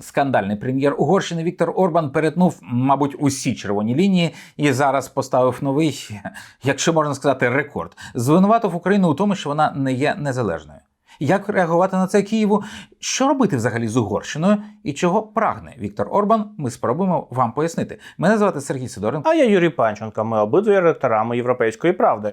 Скандальний прем'єр Угорщини Віктор Орбан перетнув, мабуть, усі червоні лінії і зараз поставив новий, якщо можна сказати, рекорд. Звинуватив Україну у тому, що вона не є незалежною. Як реагувати на це Києву? Що робити взагалі з Угорщиною і чого прагне Віктор Орбан? Ми спробуємо вам пояснити. Мене звати Сергій Сидоренко. А я Юрій Панченко. Ми обидві редакторами європейської правди.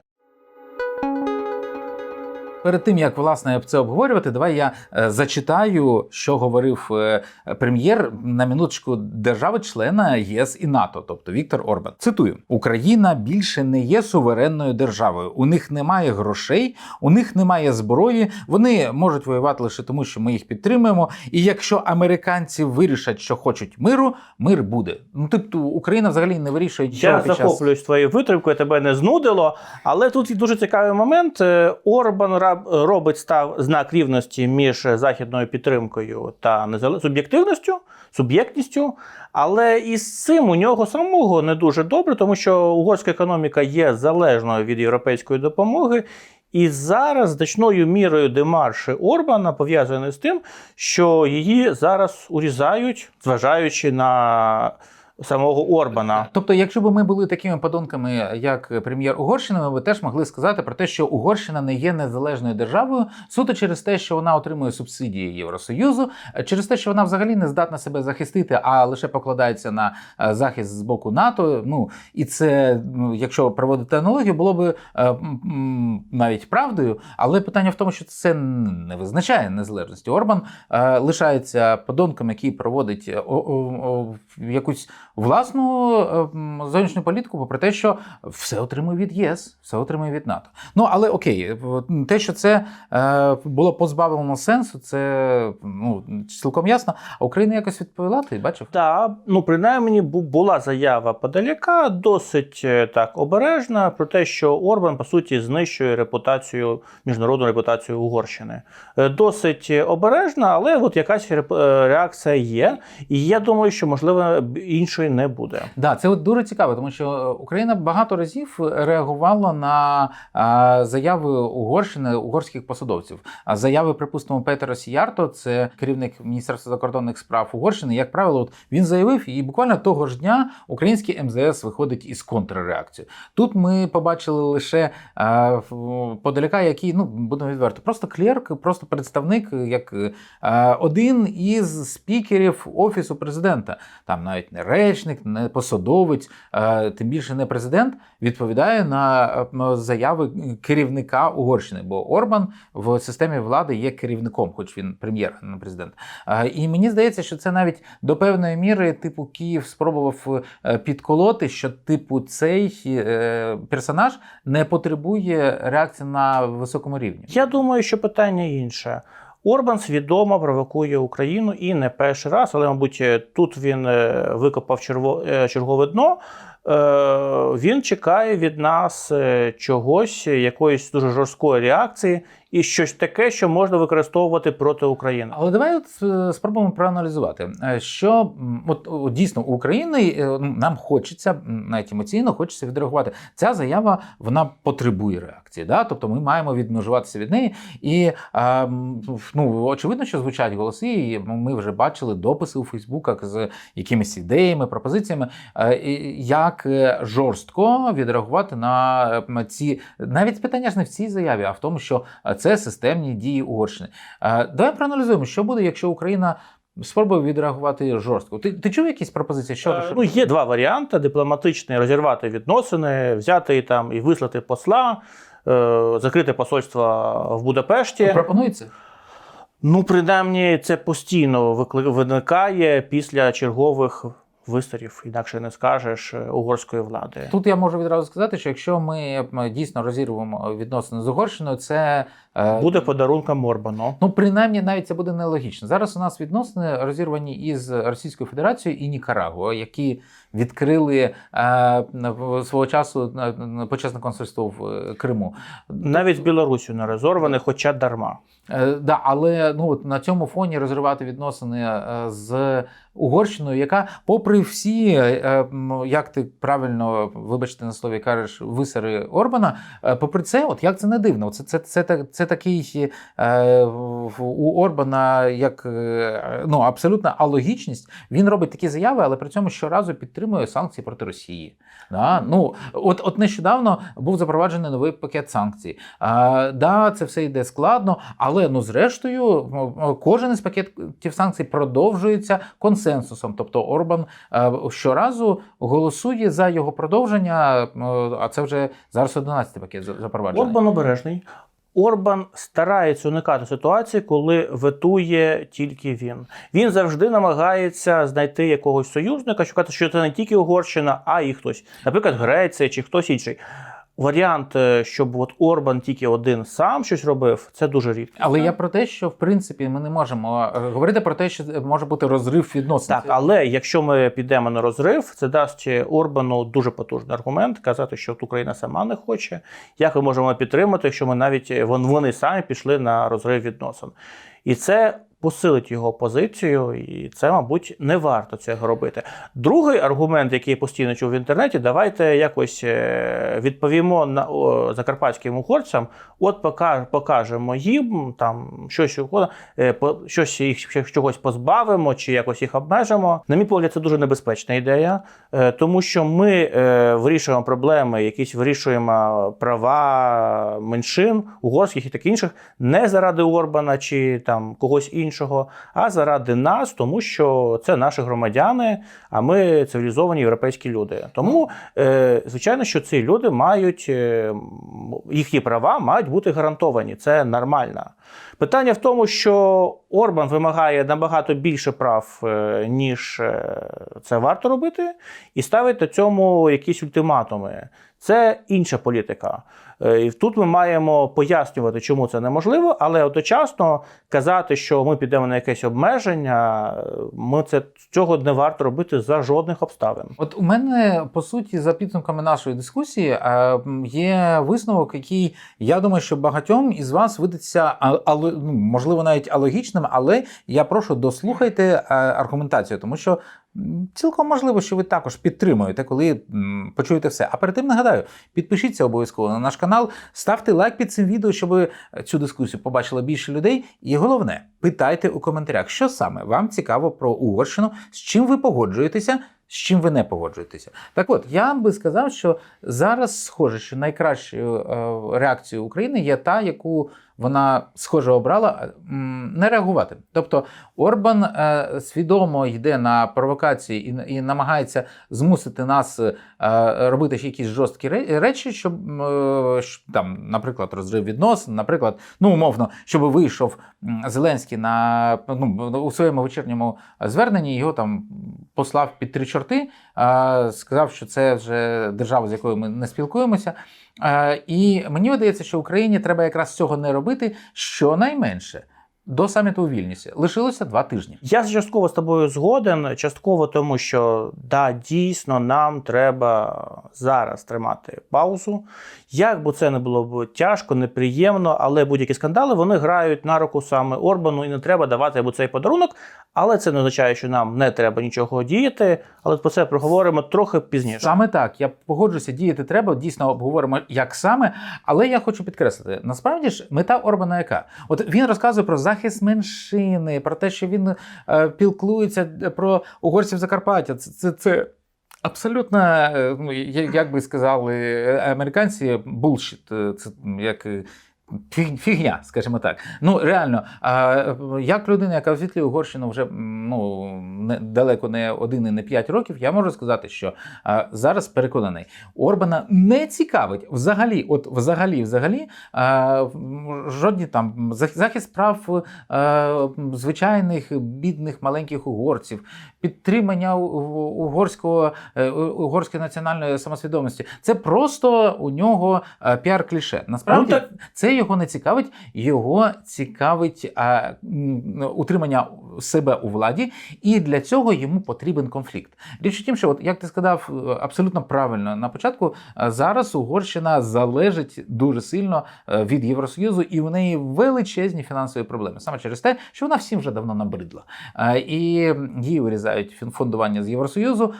Перед тим як власне це обговорювати, давай я е, зачитаю, що говорив е, прем'єр на минуточку держави-члена ЄС і НАТО, тобто Віктор Орбан. Цитую: Україна більше не є суверенною державою. У них немає грошей, у них немає зброї. Вони можуть воювати лише тому, що ми їх підтримуємо. І якщо американці вирішать, що хочуть миру, мир буде. Ну тобто Україна взагалі не вирішує нічого Я під час... захоплююсь твоєю витримкою, тебе не знудило. Але тут є дуже цікавий момент. Е, Орбан робить став знак рівності між західною підтримкою та незале- суб'єктивністю, суб'єктністю. Але із цим у нього самого не дуже добре, тому що угорська економіка є залежною від європейської допомоги. І зараз значною мірою демарші Орбана пов'язані з тим, що її зараз урізають, зважаючи на самого Орбана. Тобто, якщо б ми були такими подонками, як прем'єр Угорщини, ми б теж могли сказати про те, що Угорщина не є незалежною державою суто через те, що вона отримує субсидії Євросоюзу, через те, що вона взагалі не здатна себе захистити, а лише покладається на е, захист з боку НАТО. Ну і це, ну, якщо проводити аналогію, було б е, навіть правдою. Але питання в тому, що це не визначає незалежності. Орбан е, лишається подонком, який проводить е, якусь власну е, зовнішню політику, попри те, що все отримує від єС, все отримує від НАТО. Ну але окей, те, що це е, було позбавлено сенсу, це ну цілком ясно. А Україна якось відповіла, ти бачив? Та ну принаймні була заява подаляка, досить е, так обережна про те, що Орбан по суті знищує репутацію міжнародну репутацію Угорщини. Е, Досить е, обережна, але от якась е, реакція є. І я думаю, що можливо б- іншої не буде. Да, це от дуже цікаво, тому що е, Україна багато разів реагувала на а, заяви Угорщини угорських посадовців. А заяви, припустимо, Петера Сіярто, це керівник Міністерства закордонних справ Угорщини. Як правило, от він заявив, і буквально того ж дня український МЗС виходить із контрреакцією. Тут ми побачили лише подаляка, який ну будемо відверто, просто клерк, просто представник, як один із спікерів офісу президента. Там навіть не речник, не посадовець, е, тим більше не президент, відповідає на заяви керівника Угорщини. Бо Орбан в системі влади є керівником, хоч він прем'єр, не президент. Е, І мені здається, що це навіть до певної міри, типу, Київ спробував е, підколоти, що типу цей персонаж не потребує реакції на високому рівні. Я думаю, що питання інше. Орбан свідомо провокує Україну і не перший раз, але, мабуть, тут він е, викопав е, чергове дно. Е, Він чекає від нас чогось, якоїсь дуже жорсткої реакції, і щось таке, що можна використовувати проти України. Але давай от е, спробуємо проаналізувати, е, що от, дійсно України е, нам хочеться навіть емоційно хочеться відреагувати. Ця заява вона потребує реакції. Да? Тобто ми маємо відмежуватися від неї. І ну, очевидно, що звучать голоси. І ми вже бачили дописи у Фейсбуках з якимись ідеями, пропозиціями, як жорстко відреагувати на ці навіть питання ж не в цій заяві, а в тому, що це системні дії Угорщини. Е, Давай проаналізуємо, що буде, якщо Україна спробує відреагувати жорстко. Ти, ти чув якісь пропозиції? Що, Е. Ну, є два варіанти: дипломатичний розірвати відносини, взяти там і вислати посла, е, закрити посольство в Будапешті. пропонується? Ну, принаймні, це постійно виникає після чергових висторів, інакше не скажеш, е, угорської влади. Тут я можу відразу сказати, що якщо ми дійсно розірвемо відносини з Угорщиною, це е, Буде подарунком Орбану. Ну, принаймні, навіть це буде нелогічно. Зараз у нас відносини розірвані із Російською Федерацією і Нікарагуа, які відкрили е, свого часу е, почесне консульство в е, Криму. Навіть з Білорусю не розорваний, хоча дарма. Е, да, але ну от на цьому фоні розривати відносини е, з Угорщиною, яка, попри всі, е, як ти правильно, вибачте на слові, кажеш, висари Орбана, е, попри це, от як це не дивно, це, це, це, це, це такий е, у Орбана як е, ну, абсолютна алогічність. Він робить такі заяви, але при цьому щоразу підтримує санкції проти Росії. Да? Ну, от, от нещодавно був запроваджений новий пакет санкцій. А, да, це все йде складно, але ну зрештою кожен із пакетів санкцій продовжується консенсусом. Тобто Орбан е, щоразу голосує за його продовження. е, А це вже зараз 11 пакет за- запроваджений. Орбан обережний. Орбан старається уникати ситуації, коли ветує тільки він. Він завжди намагається знайти якогось союзника, шукати, що це не тільки Угорщина, а і хтось, наприклад, Греція чи хтось інший. Варіант, е, щоб от Орбан тільки один сам щось робив, це дуже рідко. Але я про те, що в принципі ми не можемо е, говорити про те, що може бути розрив відносин. Так, але якщо ми підемо на розрив, це дасть Орбану дуже потужний аргумент казати, що от Україна сама не хоче. Як ми можемо підтримати, якщо ми навіть е, вони самі пішли на розрив відносин? І це посилить його позицію, і це, мабуть, не варто цього робити. Другий аргумент, який я постійно чув в інтернеті, давайте якось е, відповімо на о, закарпатським угорцям. От покажемо їм там щось е, щось їх чогось позбавимо чи якось їх обмежимо. На мій погляд, це дуже небезпечна ідея, е, тому що ми вирішуємо проблеми, якісь вирішуємо права меншин угорських і таких інших не заради Орбана чи там когось іншого, а заради нас, тому що це наші громадяни, а ми цивілізовані європейські люди. Тому, е, звичайно, що ці люди мають е, їхні права мають бути гарантовані. Це нормально. Питання в тому, що Орбан вимагає набагато більше прав, е, ніж це варто робити, і ставить на цьому якісь ультиматуми. Це інша політика. Е, І тут ми маємо пояснювати, чому це неможливо, але одночасно казати, що ми підемо на якесь обмеження, е, ми це цього не варто робити за жодних обставин. От у мене по суті за підсумками нашої дискусії е, є висновок, який я думаю, що багатьом із вас видиться але ну, можливо навіть алогічним, але я прошу дослухайте аргументацію, тому що. Цілком можливо, що ви також підтримуєте, коли почуєте все. А перед тим нагадаю, підпишіться обов'язково на наш канал, ставте лайк під цим відео, щоб цю дискусію побачило більше людей. І головне, питайте у коментарях, що саме вам цікаво про Угорщину, з чим ви погоджуєтеся, з чим ви не погоджуєтеся. Так от, я би сказав, що зараз схоже, що найкращою е, реакцією України є та, яку вона схоже обрала не реагувати. Тобто Орбан е, свідомо йде на провокації і, і намагається змусити нас е, робити якісь жорсткі речі, щоб е, там, наприклад, розрив відносин, наприклад, ну умовно, щоб вийшов Зеленський на ну, у своєму вечірньому зверненні, його там послав під три чорти, е, сказав, що це вже держава, з якою ми не спілкуємося. Е, І мені видається, що Україні треба якраз цього не робити щонайменше до саміту у Вільнюсі. Лишилося два тижні. Я частково з тобою згоден, частково тому, що да, дійсно нам треба зараз тримати паузу. Як би це не було б тяжко, неприємно, але будь-які скандали вони грають на руку саме Орбану, і не треба давати йому цей подарунок. Але це не означає, що нам не треба нічого діяти. Але про це проговоримо трохи пізніше. Саме так, я погоджуся, діяти треба. Дійсно обговоримо, як саме. Але я хочу підкреслити: насправді ж мета Орбана яка? От він розказує про захист меншини, про те, що він е, пілкується про угорців Закарпаття. Це, це, це абсолютно, е, ну, як би сказали е, американці, булшіт. Е, Це як. Фіг- Фігня, скажімо так. Ну реально, а, як людина, яка освітлює Угорщину вже ну не далеко не один і не п'ять років, я можу сказати, що а, зараз переконаний, Орбана не цікавить взагалі, от взагалі, взагалі, а, жодні там захист прав а, звичайних бідних маленьких угорців, підтримання угорського е, угорської національної самосвідомості. Це просто у нього е, піар-кліше. Насправді Ну, це його не цікавить. Його цікавить а, утримання себе у владі, і для цього йому потрібен конфлікт. Річ у тім, що от як ти сказав е, абсолютно правильно на початку, е, зараз Угорщина залежить дуже сильно е, від Євросоюзу, і у неї величезні фінансові проблеми. Саме через те, що вона всім вже давно набридла. І її вирізають фондування з Євросоюзу.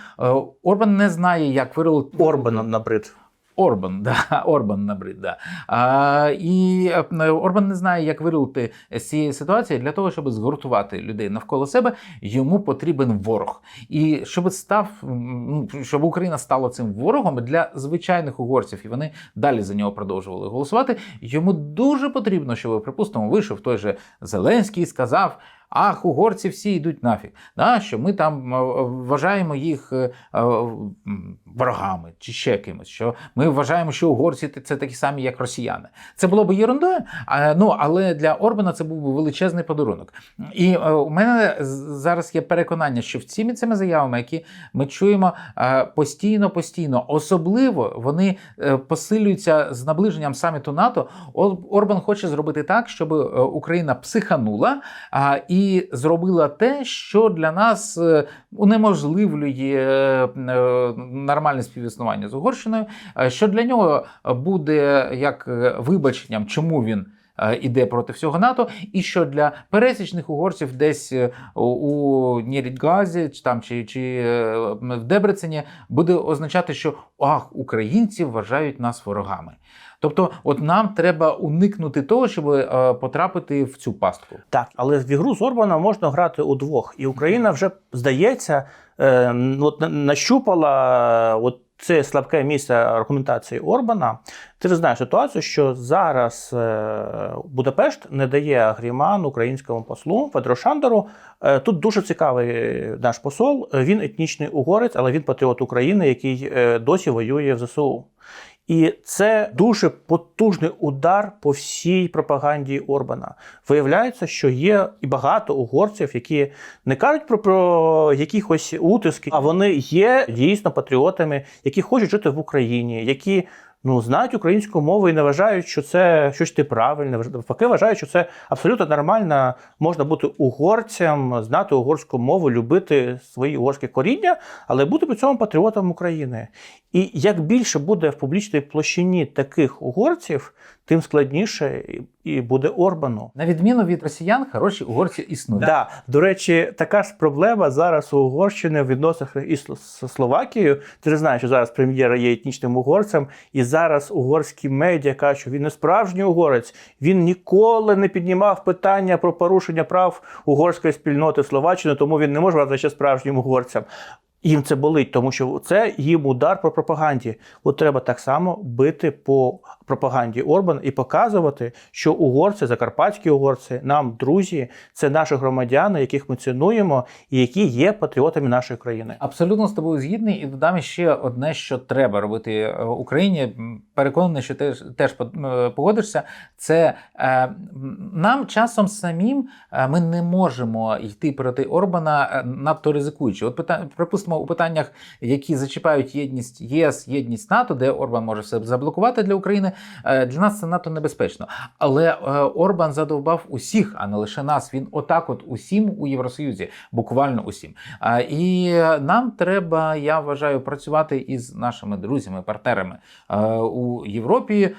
Орбан не знає, як вирулити Орбан набрид. Орбан, да, Орбан набрид, да. А, і е, Орбан не знає, як вирулити з цієї ситуації для того, щоб згуртувати людей навколо себе. Йому потрібен ворог. І щоб став, ну, щоб Україна стала цим ворогом для звичайних угорців, і вони далі за нього продовжували голосувати. Йому дуже потрібно, щоб, припустимо, вийшов той же Зеленський і сказав. Ах, угорці всі йдуть нафіг. Да, що ми там е, вважаємо їх е, е, ворогами чи ще кимось. Що ми вважаємо, що угорці це такі самі, як росіяни. Це було б ерундою, а, ну але для Орбана це був би величезний подарунок. І е, у мене зараз є переконання, що всіми цими заявами, які ми чуємо е, постійно, постійно, особливо вони е, посилюються з наближенням саміту НАТО. Орбан хоче зробити так, щоб е, Україна психанула а, і зробила те, що для нас е, унеможливлює е, е, нормальне співіснування з Угорщиною, що для нього буде як вибаченням, чому він. Е, Іде проти всього НАТО, і що для пересічних угорців десь е, у- Нєрідгазі чи там чи, чи е, в Дебрецені буде означати, що ах, українці вважають нас ворогами. Тобто, от нам треба уникнути того, щоб потрапити в цю пастку. Так, але в ігру з Орбана можна грати удвох. І Україна вже, здається, е, от нащупала от це слабке місце аргументації Орбана. Ти знаєш ситуацію, що зараз е, Будапешт не дає гріман українському послу Федору Шандеру. Е, Тут дуже цікавий наш посол. Е, Він етнічний угорець, але він патріот України, який е, досі воює в ЗСУ. І це дуже потужний удар по всій пропаганді Орбана. Виявляється, що є і багато угорців, які не кажуть про, про якихось утиски, а вони є дійсно патріотами, які хочуть жити в Україні, які ну знають українську мову і не вважають, що це щось ти правильне. Навпаки, вважають, що це абсолютно нормально. Можна бути угорцем, знати угорську мову, любити свої угорські коріння, але бути при цьому патріотом України. І як більше буде в публічній площині таких угорців, тим складніше і- буде Орбану. На відміну від росіян, хороші угорці існують. Да. До речі, така ж проблема зараз у Угорщини в відносинах із Словакією. Ти ж знаєш, що зараз прем'єра є етнічним угорцем, і зараз угорські медіа кажуть, що він не справжній угорець. Він ніколи не піднімав питання про порушення прав угорської спільноти в Словаччині, тому він не може вважати ще справжнім угорцем. Їм це болить, тому що це їм удар по пропаганді. От треба так само бити по пропаганді Орбана і показувати, що угорці, закарпатські угорці, нам друзі, це наші громадяни, яких ми цінуємо і які є патріотами нашої країни. Абсолютно з тобою згідний, і додам ще одне, що треба робити е, Україні. Переконаний, що ти теж е, погодишся. Це е, нам часом самим е, ми не можемо йти проти Орбана надто ризикуючи. От питання, припустимо, у питаннях, які зачіпають єдність ЄС, єдність НАТО, де Орбан може все заблокувати для України. Е, Для нас це надто небезпечно. Але е, Орбан задовбав усіх, а не лише нас. Він отак, от усім у Євросоюзі, буквально усім. І нам треба, я вважаю, працювати із нашими друзями, партнерами е, у Європі.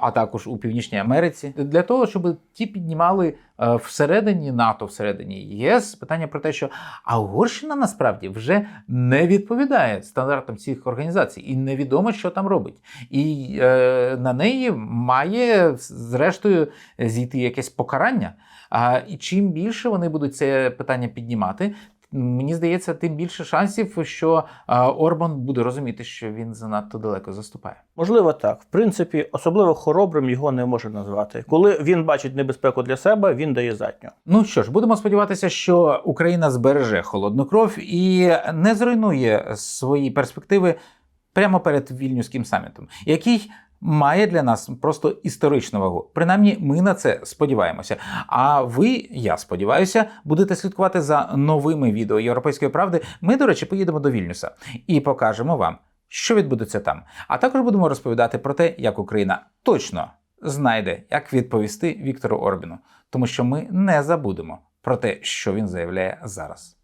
А також у Північній Америці для того, щоб ті піднімали е, всередині НАТО, всередині ЄС питання про те, що а Угорщина насправді вже не відповідає стандартам цих організацій, і невідомо, що там робить. І е, на неї має зрештою зійти якесь покарання. А, і чим більше вони будуть це питання піднімати, мені здається, тим більше шансів, що Орбан буде розуміти, що він занадто далеко заступає. Можливо, так. В принципі, особливо хоробрим його не може назвати. Коли він бачить небезпеку для себе, він дає задню. Ну що ж, будемо сподіватися, що Україна збереже холодну кров і не зруйнує свої перспективи прямо перед вільнюським самітом, який має для нас просто історичну вагу. Принаймні, ми на це сподіваємося. А ви, я сподіваюся, будете слідкувати за новими відео Європейської правди. Ми, до речі, поїдемо до Вільнюса і покажемо вам, що відбудеться там. А також будемо розповідати про те, як Україна точно знайде, як відповісти Віктору Орбіну, тому що ми не забудемо про те, що він заявляє зараз.